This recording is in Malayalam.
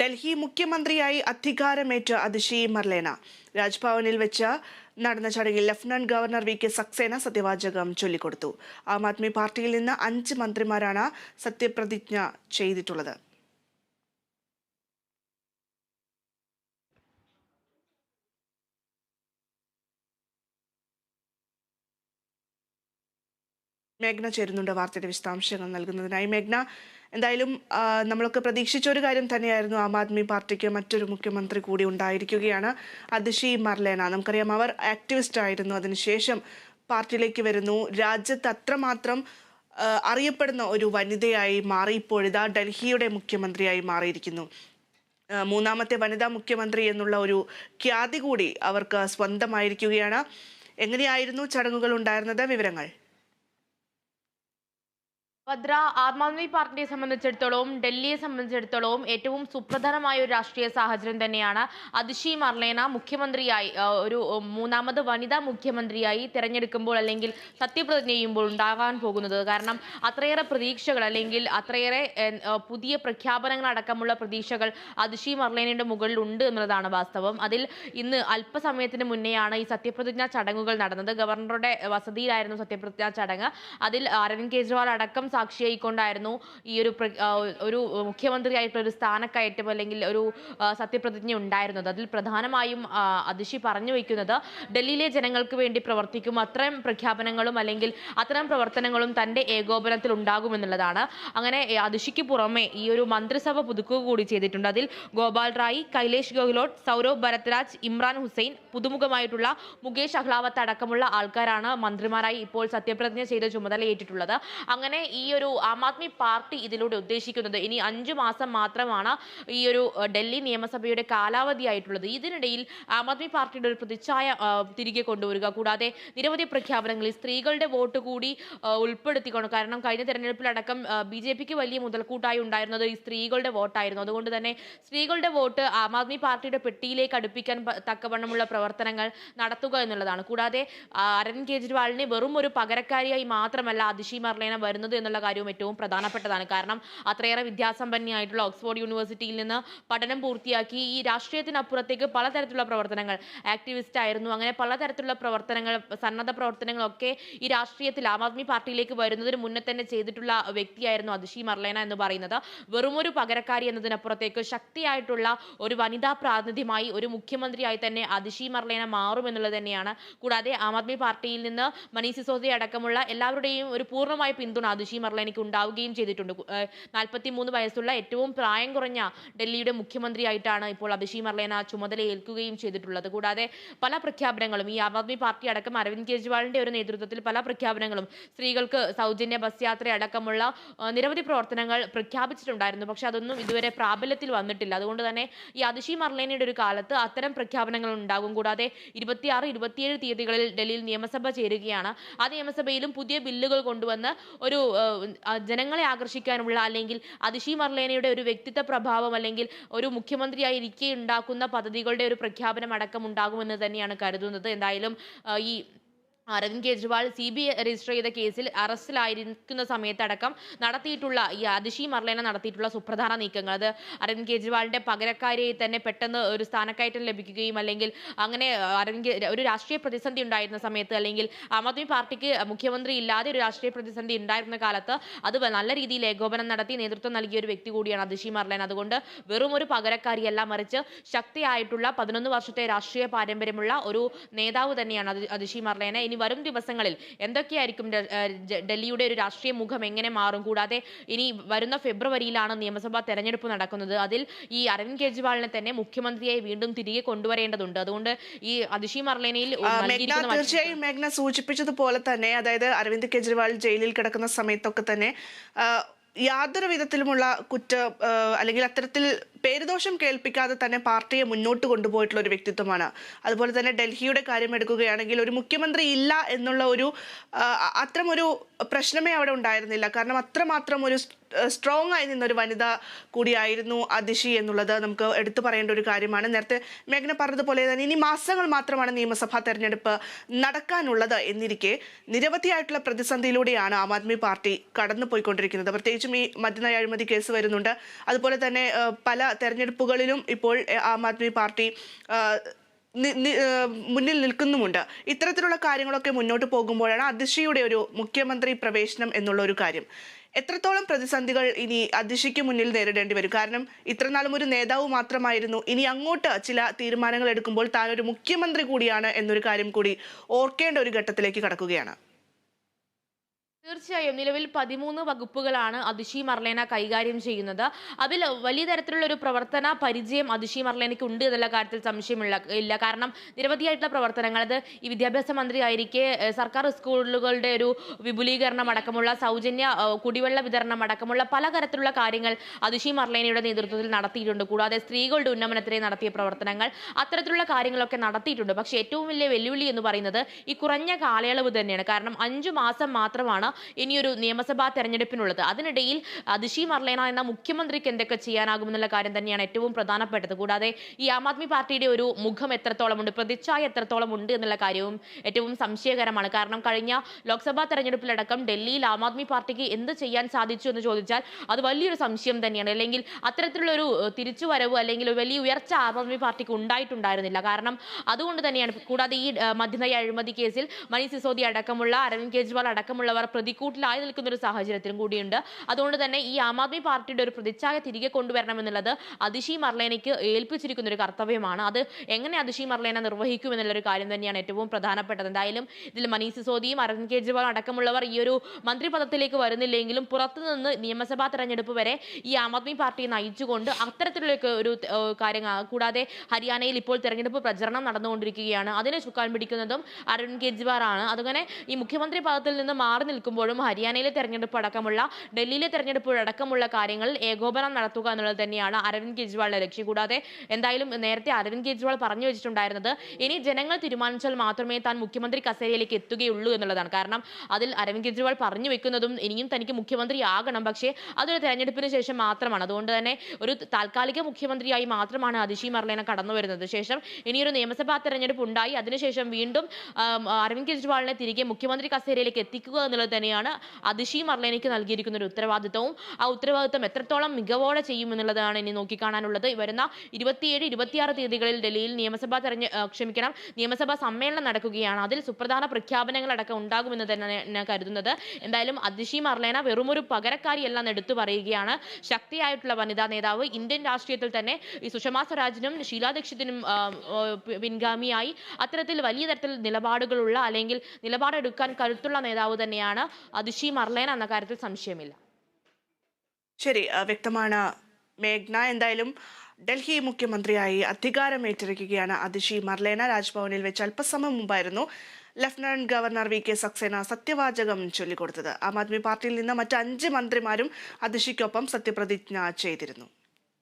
ഡൽഹി മുഖ്യമന്ത്രിയായി അധികാരമേറ്റ അതിഷി മർലേന. രാജ്ഭവനിൽ വെച്ച് നടന്ന ചടങ്ങിൽ lieutenant governor V K Saxena സത്യവാചകം ചൊല്ലിക്കൊടുത്തു. ആം ആദ്മി പാർട്ടിയിൽ നിന്ന് അഞ്ച് മന്ത്രിമാരാണ് സത്യപ്രതിജ്ഞ ചെയ്തിട്ടുള്ളത്. മേഘ്ന ചേരുന്നുണ്ട് വാർത്തയുടെ വിശദാംശങ്ങൾ നൽകുന്നതിനായി. മേഘ്ന എന്തായാലും നമ്മളൊക്കെ പ്രതീക്ഷിച്ച ഒരു കാര്യം തന്നെയായിരുന്നു ആം ആദ്മി പാർട്ടിക്ക് മറ്റൊരു മുഖ്യമന്ത്രി കൂടി ഉണ്ടായിരിക്കുകയാണ്. അതിഷി മർലേന. നമുക്കറിയാം അവർ ആക്ടിവിസ്റ്റ് ആയിരുന്നു. അതിനുശേഷം പാർട്ടിയിലേക്ക് വരുന്നു. രാജ്യത്ത് അത്രമാത്രം അറിയപ്പെടുന്ന ഒരു വനിതയായി മാറി ഇപ്പോഴിതാ ഡൽഹിയുടെ മുഖ്യമന്ത്രിയായി മാറിയിരിക്കുന്നു. മൂന്നാമത്തെ വനിതാ മുഖ്യമന്ത്രി എന്നുള്ള ഒരു ഖ്യാതി കൂടി അവർക്ക് സ്വന്തമായിരിക്കുകയാണ്. എങ്ങനെയായിരുന്നു ചടങ്ങുകൾ ഉണ്ടായിരുന്നത്? വിവരങ്ങൾ. ഭദ്ര ആം ആദ്മി പാർട്ടിയെ സംബന്ധിച്ചിടത്തോളം ഡൽഹിയെ സംബന്ധിച്ചിടത്തോളം ഏറ്റവും സുപ്രധാനമായ ഒരു രാഷ്ട്രീയ സാഹചര്യം തന്നെയാണ് അതിഷി മർലേന മുഖ്യമന്ത്രിയായി ഒരു മൂന്നാമത് വനിതാ മുഖ്യമന്ത്രിയായി തിരഞ്ഞെടുക്കുമ്പോൾ അല്ലെങ്കിൽ സത്യപ്രതിജ്ഞ ചെയ്യുമ്പോൾ ഉണ്ടാകാൻ പോകുന്നത്. കാരണം അത്രയേറെ പ്രതീക്ഷകൾ അല്ലെങ്കിൽ അത്രയേറെ പുതിയ പ്രഖ്യാപനങ്ങൾ അടക്കമുള്ള പ്രതീക്ഷകൾ അതിഷി മർലേനയുടെ മുകളിൽ ഉണ്ട് എന്നുള്ളതാണ് വാസ്തവം. അതിൽ ഇന്ന് അല്പസമയത്തിന് മുന്നെയാണ് ഈ സത്യപ്രതിജ്ഞാ ചടങ്ങുകൾ നടന്നത്. ഗവർണറുടെ വസതിയിലായിരുന്നു സത്യപ്രതിജ്ഞാ ചടങ്ങ്. അതിൽ അരവിന്ദ് കെജ്രിവാൾ അടക്കം സാക്ഷിയായിക്കൊണ്ടായിരുന്നു ഈ ഒരു ഒരു മുഖ്യമന്ത്രിയായിട്ടുള്ള ഒരു സ്ഥാനക്കയറ്റം അല്ലെങ്കിൽ ഒരു സത്യപ്രതിജ്ഞ ഉണ്ടായിരുന്നത്. അതിൽ പ്രധാനമായും അതിശി പറഞ്ഞു വയ്ക്കുന്നത് ഡൽഹിയിലെ ജനങ്ങൾക്ക് വേണ്ടി പ്രവർത്തിക്കും അത്തരം പ്രഖ്യാപനങ്ങളും അല്ലെങ്കിൽ അത്തരം പ്രവർത്തനങ്ങളും തന്റെ ഏകോപനത്തിൽ ഉണ്ടാകുമെന്നുള്ളതാണ് അങ്ങനെ അതിശിക്ക് പുറമെ ഈ ഒരു മന്ത്രിസഭ പുതുക്കുക കൂടി ചെയ്തിട്ടുണ്ട്. അതിൽ ഗോപാൽ റായി കൈലേഷ് ഗെഹ്ലോട്ട് സൗരവ് ഭരത്രാജ് ഇമ്രാൻ ഹുസൈൻ പുതുമുഖമായിട്ടുള്ള മുകേഷ് അഹ്ലാവത്ത് അടക്കമുള്ള ആൾക്കാരാണ് മന്ത്രിമാരായി ഇപ്പോൾ സത്യപ്രതിജ്ഞ ചെയ്ത ചുമതല ഏറ്റിട്ടുള്ളത് അങ്ങനെ ഈ ഒരു ആം ആദ്മി പാർട്ടി ഇതിലൂടെ ഉദ്ദേശിക്കുന്നത് ഇനി അഞ്ചു മാസം മാത്രമാണ് ഈ ഒരു ഡൽഹി നിയമസഭയുടെ കാലാവധി ആയിട്ടുള്ളത്. ഇതിനിടയിൽ ആം ആദ്മി പാർട്ടിയുടെ ഒരു പ്രതിച്ഛായ തിരികെ കൊണ്ടുവരിക കൂടാതെ നിരവധി പ്രഖ്യാപനങ്ങളിൽ സ്ത്രീകളുടെ വോട്ട് കൂടി ഉൾപ്പെടുത്തിക്കൊണ്ട് കാരണം കഴിഞ്ഞ തെരഞ്ഞെടുപ്പിലടക്കം ബി ജെ പിക്ക് വലിയ മുതൽക്കൂട്ടായി ഉണ്ടായിരുന്നത് ഈ സ്ത്രീകളുടെ വോട്ടായിരുന്നു. അതുകൊണ്ട് തന്നെ സ്ത്രീകളുടെ വോട്ട് ആം ആദ്മി പാർട്ടിയുടെ പെട്ടിയിലേക്ക് അടുപ്പിക്കാൻ തക്കവണ്ണമുള്ള പ്രവർത്തനങ്ങൾ നടത്തുക എന്നുള്ളതാണ്. കൂടാതെ അരവിന്ദ് കെജ്രിവാളിനെ വെറും ഒരു പകരക്കാരിയായി മാത്രമല്ല അതിഷി മർലേന വരുന്നത് എന്നുള്ള കാര്യവും ഏറ്റവും പ്രധാനപ്പെട്ടതാണ്. കാരണം അത്രയേറെ വിദ്യാസമ്പന്നയായിട്ടുള്ള ഓക്സ്ഫോർഡ് യൂണിവേഴ്സിറ്റിയിൽ നിന്ന് പഠനം പൂർത്തിയാക്കി ഈ രാഷ്ട്രീയത്തിനപ്പുറത്തേക്ക് പലതരത്തിലുള്ള പ്രവർത്തനങ്ങൾ ആക്ടിവിസ്റ്റ് ആയിരുന്നു. അങ്ങനെ പലതരത്തിലുള്ള പ്രവർത്തനങ്ങൾ സന്നദ്ധ പ്രവർത്തനങ്ങളൊക്കെ ഈ രാഷ്ട്രീയത്തിൽ ആം ആദ്മി പാർട്ടിയിലേക്ക് വരുന്നതിന് മുന്നേ തന്നെ ചെയ്തിട്ടുള്ള വ്യക്തിയായിരുന്നു അതിഷി മർലേന എന്ന് പറയുന്നത്. വെറുമൊരു പകരക്കാരി എന്നതിനപ്പുറത്തേക്ക് ശക്തിയായിട്ടുള്ള ഒരു വനിതാ പ്രാതിനിധ്യമായി ഒരു മുഖ്യമന്ത്രിയായി തന്നെ അതിഷി മർലേന മാറുമെന്നുള്ളത് തന്നെയാണ്. കൂടാതെ ആം ആദ്മി പാർട്ടിയിൽ നിന്ന് മനീഷ് സിസോദിയ അടക്കമുള്ള എല്ലാവരുടെയും ഒരു പൂർണമായ പിന്തുണ അതിഷി മർലേനയ്ക്ക് ഉണ്ടാവുകയും ചെയ്തിട്ടുണ്ട്. നാൽപ്പത്തി മൂന്ന് വയസ്സുള്ള ഏറ്റവും പ്രായം കുറഞ്ഞ ഡൽഹിയുടെ മുഖ്യമന്ത്രിയായിട്ടാണ് ഇപ്പോൾ അഭിഷി മർലേന ചുമതല ഏൽക്കുകയും ചെയ്തിട്ടുള്ളത്. കൂടാതെ പല പ്രഖ്യാപനങ്ങളും ഈ ആം ആദ്മി പാർട്ടി അടക്കം അരവിന്ദ് കെജ്രിവാളിന്റെ ഒരു നേതൃത്വത്തിൽ പല പ്രഖ്യാപനങ്ങളും സ്ത്രീകൾക്ക് സൗജന്യ ബസ് യാത്ര അടക്കമുള്ള നിരവധി പ്രവർത്തനങ്ങൾ പ്രഖ്യാപിച്ചിട്ടുണ്ടായിരുന്നു. പക്ഷെ അതൊന്നും ഇതുവരെ പ്രാബല്യത്തിൽ വന്നിട്ടില്ല. അതുകൊണ്ട് തന്നെ ഈ അതിഷി മർലേനയുടെ ഒരു കാലത്ത് അത്തരം പ്രഖ്യാപനങ്ങൾ ഉണ്ടാകും. കൂടാതെ ഇരുപത്തിയാറ് ഇരുപത്തിയേഴ് തീയതികളിൽ ഡൽഹിയിൽ നിയമസഭ ചേരുകയാണ്. ആ നിയമസഭയിലും പുതിയ ബില്ലുകൾ കൊണ്ടുവന്ന് ഒരു ജനങ്ങളെ ആകർഷിക്കാനുള്ള അല്ലെങ്കിൽ അതിഷി മർലേനയുടെ ഒരു വ്യക്തിത്വ പ്രഭാവം അല്ലെങ്കിൽ ഒരു മുഖ്യമന്ത്രിയായി ഇരിക്കെ ഉണ്ടാക്കുന്ന പദ്ധതികളുടെ ഒരു പ്രഖ്യാപനം അടക്കം ഉണ്ടാകുമെന്ന് തന്നെയാണ് കരുതുന്നത്. എന്തായാലും ഈ Arvind Kejriwal C B register ചെയ്ത കേസിൽ അറസ്റ്റിലായിരിക്കുന്ന സമയത്തടക്കം നടത്തിയിട്ടുള്ള ഈ അതിഷി മർലേന നടത്തിയിട്ടുള്ള സുപ്രധാന നീക്കങ്ങൾ. അത് അരവിന്ദ് കെജ്രിവാളിന്റെ പകരക്കാരിയെ തന്നെ പെട്ടെന്ന് ഒരു സ്ഥാനക്കയറ്റം ലഭിക്കുകയും അല്ലെങ്കിൽ അങ്ങനെ അരവിന്ദ് ഒരു രാഷ്ട്രീയ പ്രതിസന്ധി ഉണ്ടായിരുന്ന സമയത്ത് അല്ലെങ്കിൽ ആം ആദ്മി പാർട്ടിക്ക് മുഖ്യമന്ത്രി ഇല്ലാതെ ഒരു രാഷ്ട്രീയ പ്രതിസന്ധി ഉണ്ടായിരുന്ന കാലത്ത് അത് നല്ല രീതിയിൽ ഏകോപനം നടത്തി നേതൃത്വം നൽകിയ ഒരു വ്യക്തി കൂടിയാണ് അതിഷി മർലേന. അതുകൊണ്ട് വെറും ഒരു പകരക്കാരിയല്ല മറിച്ച് ശക്തിയായിട്ടുള്ള പതിനൊന്ന് വർഷത്തെ രാഷ്ട്രീയ പാരമ്പര്യമുള്ള ഒരു നേതാവ് തന്നെയാണ് അത് അതിഷി മർലേന. ഇനി വരും ദിവസങ്ങളിൽ എന്തൊക്കെയായിരിക്കും ഡൽഹിയുടെ ഒരു രാഷ്ട്രീയ മുഖം എങ്ങനെ മാറും? കൂടാതെ ഇനി വരുന്ന ഫെബ്രുവരിയിലാണ് നിയമസഭാ തെരഞ്ഞെടുപ്പ് നടക്കുന്നത്. അതിൽ ഈ അരവിന്ദ് കെജ്രിവാളിനെ തന്നെ മുഖ്യമന്ത്രിയായി വീണ്ടും തിരികെ കൊണ്ടുവരേണ്ടതുണ്ട്. അതുകൊണ്ട് ഈ അതിഷി മർലേനയിൽ തീർച്ചയായും മേഘ്ന സൂചിപ്പിച്ചതുപോലെ തന്നെ അതായത് അരവിന്ദ് കെജ്രിവാൾ ജയിലിൽ കിടക്കുന്ന സമയത്തൊക്കെ തന്നെ യാതൊരു വിധത്തിലുമുള്ള കുറ്റ അല്ലെങ്കിൽ അത്തരത്തിൽ പേരുദോഷം കേൾപ്പിക്കാതെ തന്നെ പാർട്ടിയെ മുന്നോട്ട് കൊണ്ടുപോയിട്ടുള്ള ഒരു വ്യക്തിത്വമാണ്. അതുപോലെ തന്നെ ഡൽഹിയുടെ കാര്യം എടുക്കുകയാണെങ്കിൽ ഒരു മുഖ്യമന്ത്രി ഇല്ല എന്നുള്ള ഒരു അത്രമൊരു പ്രശ്നമേ അവിടെ ഉണ്ടായിരുന്നില്ല. കാരണം അത്രമാത്രം ഒരു സ്ട്രോങ് ആയി നിന്നൊരു വനിത കൂടിയായിരുന്നു അതിഷി എന്നുള്ളത് നമുക്ക് എടുത്തു പറയേണ്ട ഒരു കാര്യമാണ്. നേരത്തെ മേഘന പറഞ്ഞതുപോലെ തന്നെ ഇനി മാസങ്ങൾ മാത്രമാണ് നിയമസഭാ തെരഞ്ഞെടുപ്പ് നടക്കാനുള്ളത് എന്നിരിക്കെ നിരവധിയായിട്ടുള്ള പ്രതിസന്ധിയിലൂടെയാണ് ആം ആദ്മി പാർട്ടി കടന്നു പോയിക്കൊണ്ടിരിക്കുന്നത് പ്രത്യേകിച്ചും ഈ മദ്യനയ അഴിമതി കേസ് വരുന്നുണ്ട്. അതുപോലെ തന്നെ പല തെരഞ്ഞെടുപ്പുകളിലും ഇപ്പോൾ ആം ആദ്മി പാർട്ടി മുന്നിൽ നിൽക്കുന്നുമുണ്ട്. ഇത്തരത്തിലുള്ള കാര്യങ്ങളൊക്കെ മുന്നോട്ട് പോകുമ്പോഴാണ് അതിഷിയുടെ ഒരു മുഖ്യമന്ത്രി പ്രവേശനം എന്നുള്ള ഒരു കാര്യം. എത്രത്തോളം പ്രതിസന്ധികൾ ഇനി അതിഷിക്ക് മുന്നിൽ നേരിടേണ്ടി വരും? കാരണം ഇത്രനാളും ഒരു നേതാവ് മാത്രമായിരുന്നു. ഇനി അങ്ങോട്ട് ചില തീരുമാനങ്ങൾ എടുക്കുമ്പോൾ താൻ ഒരു മുഖ്യമന്ത്രി കൂടിയാണ് എന്നൊരു കാര്യം കൂടി ഓർക്കേണ്ട ഒരു ഘട്ടത്തിലേക്ക് കടക്കുകയാണ്. തീർച്ചയായും നിലവിൽ പതിമൂന്ന് വകുപ്പുകളാണ് അതിഷി മർലേന കൈകാര്യം ചെയ്യുന്നത്. അതിൽ വലിയ തരത്തിലുള്ള ഒരു പ്രവർത്തന പരിചയം അതിഷി മർലേനയ്ക്ക് ഉണ്ട് എന്നുള്ള കാര്യത്തിൽ സംശയമില്ല. ഇല്ല. കാരണം നിരവധിയായിട്ടുള്ള പ്രവർത്തനങ്ങൾ. അത് ഈ വിദ്യാഭ്യാസ മന്ത്രി ആയിരിക്കെ സർക്കാർ സ്കൂളുകളുടെ ഒരു വിപുലീകരണം അടക്കമുള്ള സൗജന്യ കുടിവെള്ള വിതരണം അടക്കമുള്ള പല പലതരത്തിലുള്ള കാര്യങ്ങൾ അതിഷി മർലേനയുടെ നേതൃത്വത്തിൽ നടത്തിയിട്ടുണ്ട്. കൂടാതെ സ്ത്രീകളുടെ ഉന്നമനത്തിനെ നടത്തിയ പ്രവർത്തനങ്ങൾ അത്തരത്തിലുള്ള കാര്യങ്ങളൊക്കെ നടത്തിയിട്ടുണ്ട്. പക്ഷേ ഏറ്റവും വലിയ വെല്ലുവിളി എന്ന് പറയുന്നത് ഈ കുറഞ്ഞ കാലയളവ് തന്നെയാണ്. കാരണം അഞ്ചു മാസം മാത്രമാണ് ഇനിയൊരു നിയമസഭാ തെരഞ്ഞെടുപ്പിനുള്ളത്. അതിനിടയിൽ അതിഷി മർലേന എന്ന മുഖ്യമന്ത്രിക്ക് എന്തൊക്കെ ചെയ്യാനാകുമെന്നുള്ള കാര്യം തന്നെയാണ് ഏറ്റവും പ്രധാനപ്പെട്ടത്. കൂടാതെ ഈ ആം ആദ്മി പാർട്ടിയുടെ ഒരു മുഖം എത്രത്തോളമുണ്ട് പ്രതിച്ഛായ എത്രത്തോളം ഉണ്ട് എന്നുള്ള കാര്യവും ഏറ്റവും സംശയകരമാണ്. കാരണം കഴിഞ്ഞ ലോക്സഭാ തെരഞ്ഞെടുപ്പിലടക്കം ഡൽഹിയിൽ ആം ആദ്മി പാർട്ടിക്ക് എന്ത് ചെയ്യാൻ സാധിച്ചു എന്ന് ചോദിച്ചാൽ അത് വലിയൊരു സംശയം തന്നെയാണ്. അല്ലെങ്കിൽ അത്തരത്തിലുള്ള ഒരു തിരിച്ചുവരവ് അല്ലെങ്കിൽ വലിയ ഉയർച്ച ആം ആദ്മി പാർട്ടിക്ക് ഉണ്ടായിട്ടുണ്ടായിരുന്നില്ല. കാരണം അതുകൊണ്ട് തന്നെയാണ്. കൂടാതെ ഈ മദ്യനയ അഴിമതി കേസിൽ മനീഷ് സിസോദിയ അടക്കമുള്ള അരവിന്ദ് കെജ്രിവാൾ അടക്കമുള്ളവർ പ്രതിക്കൂട്ടിലായി നിൽക്കുന്ന ഒരു സാഹചര്യത്തിലും കൂടിയുണ്ട്. അതുകൊണ്ട് തന്നെ ഈ ആം ആദ്മി പാർട്ടിയുടെ ഒരു പ്രതിച്ഛായ തിരികെ കൊണ്ടുവരണമെന്നുള്ളത് അതിഷി മർലേനയ്ക്ക് ഏൽപ്പിച്ചിരിക്കുന്ന ഒരു കർത്തവ്യമാണ്. അത് എങ്ങനെ അതിഷി മർലേന നിർവഹിക്കും എന്നുള്ളൊരു കാര്യം തന്നെയാണ് ഏറ്റവും പ്രധാനപ്പെട്ടത്. എന്തായാലും ഇതിൽ മനീഷ് സിസോദിയും അരവിന്ദ് കെജ്രിവാൾ അടക്കമുള്ളവർ ഈ ഒരു മന്ത്രിപദത്തിലേക്ക് വരുന്നില്ലെങ്കിലും പുറത്തുനിന്ന് നിയമസഭാ തെരഞ്ഞെടുപ്പ് വരെ ഈ ആം ആദ്മി പാർട്ടിയെ നയിച്ചുകൊണ്ട് അത്തരത്തിലുള്ള ഒരു കാര്യം കൂടാതെ ഹരിയാനയിൽ ഇപ്പോൾ തെരഞ്ഞെടുപ്പ് പ്രചരണം നടന്നുകൊണ്ടിരിക്കുകയാണ്. അതിനെ ചുക്കാൻ പിടിക്കുന്നതും അരവിന്ദ് കെജ്രിവാൾ ആണ്. അതുപോലെ ഈ മുഖ്യമന്ത്രി പദത്തിൽ നിന്ന് മാറി നിൽക്കുമ്പോഴും ഹരിയാനയിലെ തെരഞ്ഞെടുപ്പ് അടക്കമുള്ള ഡൽഹിയിലെ തെരഞ്ഞെടുപ്പ് അടക്കമുള്ള കാര്യങ്ങൾ ഏകോപനം നടത്തുക എന്നുള്ളത് തന്നെയാണ് അരവിന്ദ് കെജ്രിവാളിന്റെ ലക്ഷ്യം. കൂടാതെ എന്തായാലും നേരത്തെ അരവിന്ദ് കെജ്രിവാൾ പറഞ്ഞു വെച്ചിട്ടുണ്ടായിരുന്നത് ഇനി ജനങ്ങൾ തീരുമാനിച്ചാൽ മാത്രമേ താൻ മുഖ്യമന്ത്രി കസേരയിലേക്ക് എത്തുകയുള്ളൂ എന്നുള്ളതാണ്. കാരണം അതിൽ അരവിന്ദ് കെജ്രിവാൾ പറഞ്ഞു വെക്കുന്നതും ഇനിയും തനിക്ക് മുഖ്യമന്ത്രി ആകണം. പക്ഷേ അതൊരു തെരഞ്ഞെടുപ്പിന് ശേഷം മാത്രമാണ്. അതുകൊണ്ട് തന്നെ ഒരു താൽക്കാലിക മുഖ്യമന്ത്രിയായി മാത്രമാണ് അതിഷി മർലേന കടന്നു വരുന്നത്. ശേഷം ഇനിയൊരു നിയമസഭാ തെരഞ്ഞെടുപ്പ് ഉണ്ടായി. അതിനുശേഷം വീണ്ടും അരവിന്ദ് കെജ്രിവാളിനെ തിരികെ മുഖ്യമന്ത്രി കസേരയിലേക്ക് എത്തിക്കുക എന്നുള്ളത് തന്നെയാണ് അതിഷി മർലേനയ്ക്ക് നൽകിയിരിക്കുന്ന ഒരു ഉത്തരവാദിത്തവും ആ ഉത്തരവാദിത്തം എത്രത്തോളം മികവോടെ ചെയ്യുമെന്നുള്ളതാണ് ഇനി നോക്കിക്കാണാനുള്ളത്. വരുന്ന ഇരുപത്തിയേഴ് ഇരുപത്തിയാറ് തീയതികളിൽ ഡൽഹിയിൽ നിയമസഭാ തെരഞ്ഞെ ക്ഷമിക്കണം നിയമസഭാ സമ്മേളനം നടക്കുകയാണ്. അതിൽ സുപ്രധാന പ്രഖ്യാപനങ്ങളടക്കം ഉണ്ടാകുമെന്ന് തന്നെ കരുതുന്നത്. എന്തായാലും അതിഷി മർലേന വെറുമൊരു എന്ന് എടുത്തു പറയുകയാണ് ശക്തിയായിട്ടുള്ള വനിതാ നേതാവ്. ഇന്ത്യൻ രാഷ്ട്രീയത്തിൽ തന്നെ ഈ സുഷമാ സ്വരാജിനും ഷീലാ ദീക്ഷിതിനും പിൻഗാമിയായി. അത്തരത്തിൽ വലിയ തരത്തിൽ നിലപാടുകളുള്ള അല്ലെങ്കിൽ നിലപാടെടുക്കാൻ കരുത്തുള്ള നേതാവ് തന്നെയാണ് അതിഷി മർലേന എന്ന കാര്യത്തിൽ സംശയമില്ല. ശരി വ്യക്തമാണ്. മേഘ്ന എന്തായാലും ഡൽഹി മുഖ്യമന്ത്രിയായി അധികാരമേറ്റിരിക്കുകയാണ്. അതിഷി മർലേന രാജ്ഭവനിൽ വെച്ച് അല്പസമയം മുമ്പായിരുന്നു lieutenant governor V K Saxena സത്യവാചകം ചൊല്ലിക്കൊടുത്തത്. ആം ആദ്മി പാർട്ടിയിൽ നിന്ന് മറ്റ് അഞ്ച് മന്ത്രിമാരും അതിഷിക്കൊപ്പം സത്യപ്രതിജ്ഞ ചെയ്തിരുന്നു.